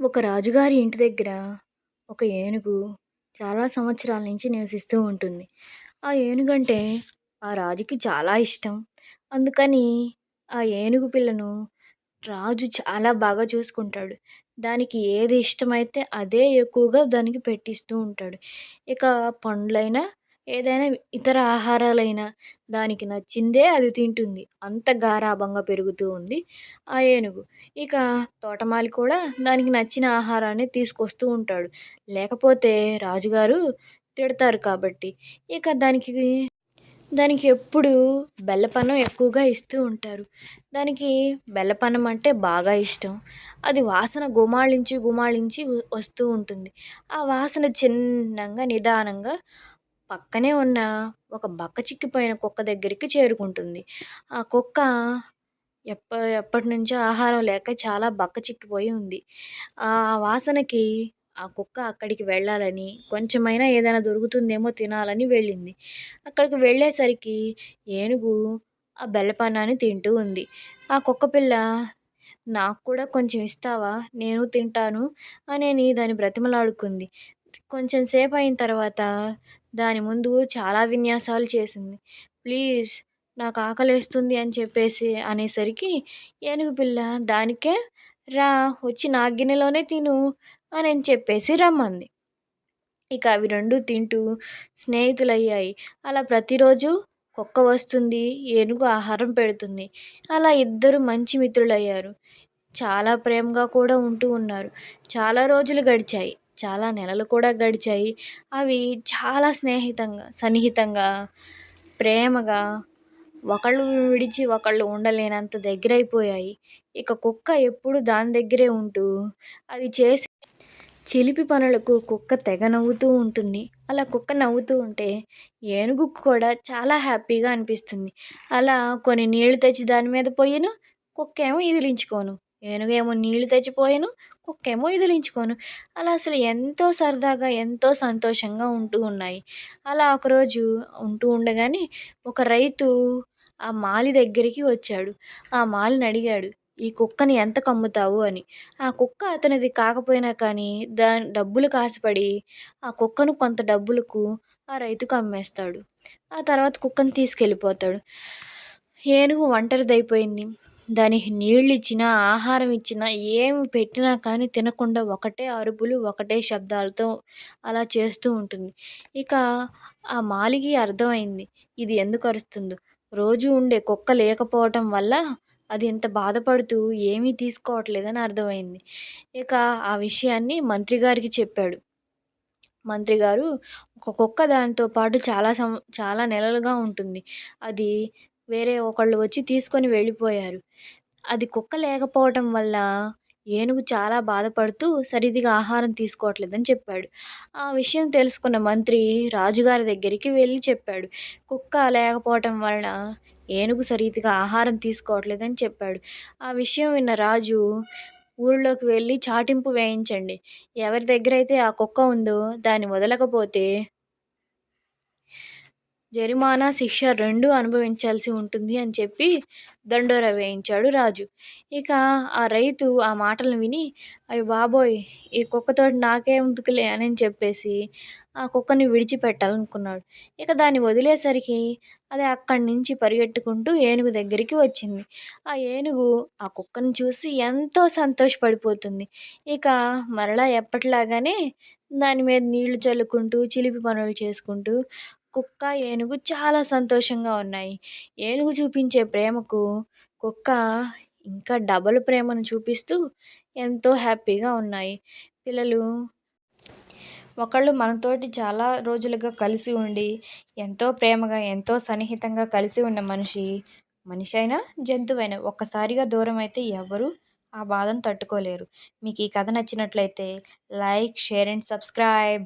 ఒక రాజుగారి ఇంటి దగ్గర ఒక ఏనుగు చాలా సంవత్సరాల నుంచి నివసిస్తూ ఉంటుంది. ఆ ఏనుగు అంటే ఆ రాజుకి చాలా ఇష్టం. అందుకని ఆ ఏనుగు పిల్లను రాజు చాలా బాగా చూసుకుంటాడు. దానికి ఏది ఇష్టమైతే అదే ఎక్కువగా దానికి పెట్టిస్తూ ఉంటాడు. ఇక పండ్లైనా ఏదైనా ఇతర ఆహారాలైనా దానికి నచ్చిందే అది తింటుంది. అంత గారాబంగా పెరుగుతూ ఉంది ఆ ఏనుగు. ఇక తోటమాలి కూడా దానికి నచ్చిన ఆహారాన్ని తీసుకొస్తూ ఉంటాడు. లేకపోతే రాజుగారు తిడతారు కాబట్టి. ఇక దానికి దానికి ఎప్పుడు బెల్లపన్నం ఎక్కువగా ఇస్తూ ఉంటారు. దానికి బెల్లపన్నం అంటే బాగా ఇష్టం. అది వాసన గుమాళించి గుమాళించి వస్తూ ఉంటుంది. ఆ వాసన చిన్నంగా నిదానంగా పక్కనే ఉన్న ఒక బక్క చిక్కిపోయిన కుక్క దగ్గరికి చేరుకుంటుంది. ఆ కుక్క ఎప్ప ఎప్పటి నుంచో ఆహారం లేక చాలా బక్క చిక్కిపోయి ఉంది. ఆ వాసనకి ఆ కుక్క అక్కడికి వెళ్ళాలని కొంచెమైనా ఏదైనా దొరుకుతుందేమో తినాలని వెళ్ళింది. అక్కడికి వెళ్ళేసరికి ఏనుగు ఆ బెల్లపన్నాన్ని తింటూ ఉంది. ఆ కుక్క పిల్ల నాకు కూడా కొంచెం ఇస్తావా? నేను తింటాను అని దాని బ్రతిమలాడుకుంది. కొంచెం సేపు అయిన తర్వాత దాని ముందు చాలా విన్యాసాలు చేసింది. ప్లీజ్ నాకు ఆకలేస్తుంది అని చెప్పేసి అనేసరికి ఏనుగు పిల్ల దానికే రా వచ్చి నా గిన్నెలోనే తిను అని చెప్పేసి రమ్మంది. ఇక అవి రెండు తింటూ స్నేహితులయ్యాయి. అలా ప్రతిరోజు కుక్క వస్తుంది ఏనుగు ఆహారం పెడుతుంది అలా ఇద్దరు మంచి మిత్రులయ్యారు. చాలా ప్రేమగా కూడా ఉంటూ ఉన్నారు. చాలా రోజులు గడిచాయి. చాలా నెలలు కూడా గడిచాయి. అవి చాలా స్నేహితంగా సన్నిహితంగా ప్రేమగా ఒకళ్ళు విడిచి ఒకళ్ళు ఉండలేనంత దగ్గరైపోయాయి. ఇక కుక్క ఎప్పుడు దాని దగ్గరే ఉంటూ అది చేసి చిలిపి పనులకు కుక్క తెగ నవ్వుతూ ఉంటుంది. అలా కుక్క నవ్వుతూ ఉంటే ఏనుగు కూడా చాలా హ్యాపీగా అనిపిస్తుంది. అలా కొన్ని నీళ్ళు తెచ్చి దాని మీద పోయాను కుక్క ఏమో ఇదిలించుకోను. ఏనుగేమో నీళ్ళు తెచ్చిపోయాను కుక్కేమో ఎదిలించుకోను అలా అసలు ఎంతో సరదాగా ఎంతో సంతోషంగా ఉంటూ ఉన్నాయి. అలా ఒకరోజు ఉంటూ ఉండగానే ఒక రైతు ఆ మాలి దగ్గరికి వచ్చాడు. ఆ మాలిని అడిగాడు ఈ కుక్కని ఎంత కమ్ముతావు? అని. ఆ కుక్క అతనిది కాకపోయినా కానీ దాని డబ్బులు కాసిపడి ఆ కుక్కను కొంత డబ్బులకు ఆ రైతుకు అమ్మేస్తాడు. ఆ తర్వాత కుక్కను తీసుకెళ్ళిపోతాడు. ఏనుగు ఒంటరిదైపోయింది. దానికి నీళ్ళు ఇచ్చినా ఆహారం ఇచ్చినా ఏమి పెట్టినా కానీ తినకుండా ఒకటే అరుపులు ఒకటే శబ్దాలతో అలా చేస్తూ ఉంటుంది. ఇక ఆ మాలికి అర్థమైంది. ఇది ఎందుకు అరుస్తుందో? రోజు ఉండే కుక్క లేకపోవటం వల్ల అది ఇంత బాధపడుతూ ఏమీ తీసుకోవట్లేదని అర్థమైంది. ఇక ఆ విషయాన్ని మంత్రి గారికి చెప్పాడు. మంత్రి గారు ఒక కుక్క దానితో పాటు చాలా సం చాలా నెలలుగా ఉంటుంది. అది వేరే ఒకళ్ళు వచ్చి తీసుకొని వెళ్ళిపోయారు. అది కుక్క లేకపోవటం వల్ల ఏనుగు చాలా బాధపడుతూ సరిదిగా ఆహారం తీసుకోవట్లేదని చెప్పాడు. ఆ విషయం తెలుసుకున్న మంత్రి రాజుగారి దగ్గరికి వెళ్ళి చెప్పాడు. కుక్క లేకపోవటం వలన ఏనుగు సరిదిగా ఆహారం తీసుకోవట్లేదని చెప్పాడు. ఆ విషయం విన్న రాజు ఊరిలోకి వెళ్ళి చాటింపు వేయించండి. ఎవరి దగ్గర అయితే ఆ కుక్క ఉందో దాన్ని వదలకపోతే జరిమానా శిక్ష రెండు అనుభవించాల్సి ఉంటుంది అని చెప్పి దండోరా వేయించాడు రాజు. ఇక ఆ రైతు ఆ మాటలను విని అవి బాబోయ్ ఈ కుక్కతో నాకే ఎందుకులే? అని చెప్పేసి ఆ కుక్కని విడిచిపెట్టాలనుకున్నాడు. ఇక దాన్ని వదిలేసరికి అది అక్కడి నుంచి పరిగెట్టుకుంటూ ఏనుగు దగ్గరికి వచ్చింది. ఆ ఏనుగు ఆ కుక్కను చూసి ఎంతో సంతోషపడిపోతుంది. ఇక మరలా ఎప్పటిలాగానే దాని మీద నీళ్ళు చల్లుకుంటూ చిలిపి పనులు చేసుకుంటూ కుక్క ఏనుగు చాలా సంతోషంగా ఉన్నాయి. ఏనుగు చూపించే ప్రేమకు కుక్క ఇంకా డబల్ ప్రేమను చూపిస్తూ ఎంతో హ్యాపీగా ఉన్నాయి. పిల్లలు ఒకళ్ళు మనతోటి చాలా రోజులుగా కలిసి ఉండి ఎంతో ప్రేమగా ఎంతో సన్నిహితంగా కలిసి ఉన్న మనిషి మనిషి అయినా జంతువైనా ఒక్కసారిగా దూరం అయితే ఎవరు ఆ బాధను తట్టుకోలేరు. మీకు ఈ కథ నచ్చినట్లయితే లైక్ షేర్ అండ్ సబ్స్క్రైబ్.